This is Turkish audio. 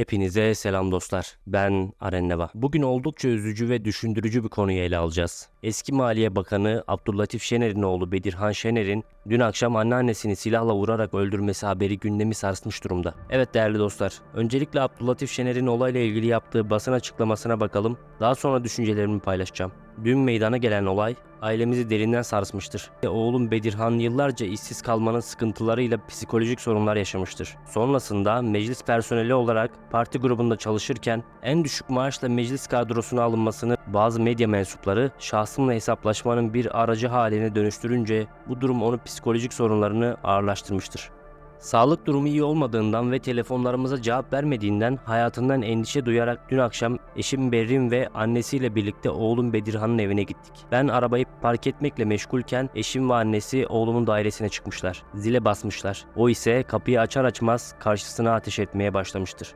Hepinize selam dostlar. Ben Arenneva. Bugün oldukça üzücü ve düşündürücü bir konuyu ele alacağız. Eski Maliye Bakanı Abdüllatif Şener'in oğlu Bedirhan Şener'in dün akşam anneannesini silahla vurarak öldürmesi haberi gündemi sarsmış durumda. Evet değerli dostlar, öncelikle Abdüllatif Şener'in olayla ilgili yaptığı basın açıklamasına bakalım. Daha sonra düşüncelerimi paylaşacağım. Dün meydana gelen olay ailemizi derinden sarsmıştır. Ve Oğlum Bedirhan yıllarca işsiz kalmanın sıkıntılarıyla psikolojik sorunlar yaşamıştır. Sonrasında meclis personeli olarak parti grubunda çalışırken en düşük maaşla meclis kadrosuna alınmasını bazı medya mensupları şahsımla hesaplaşmanın bir aracı haline dönüştürünce bu durum onun psikolojik sorunlarını ağırlaştırmıştır. Sağlık durumu iyi olmadığından ve telefonlarımıza cevap vermediğinden hayatından endişe duyarak dün akşam eşim Berrin ve annesiyle birlikte oğlum Bedirhan'ın evine gittik. Ben arabayı park etmekle meşgulken eşim ve annesi oğlumun dairesine çıkmışlar. Zile basmışlar. O ise kapıyı açar açmaz karşısına ateş etmeye başlamıştır.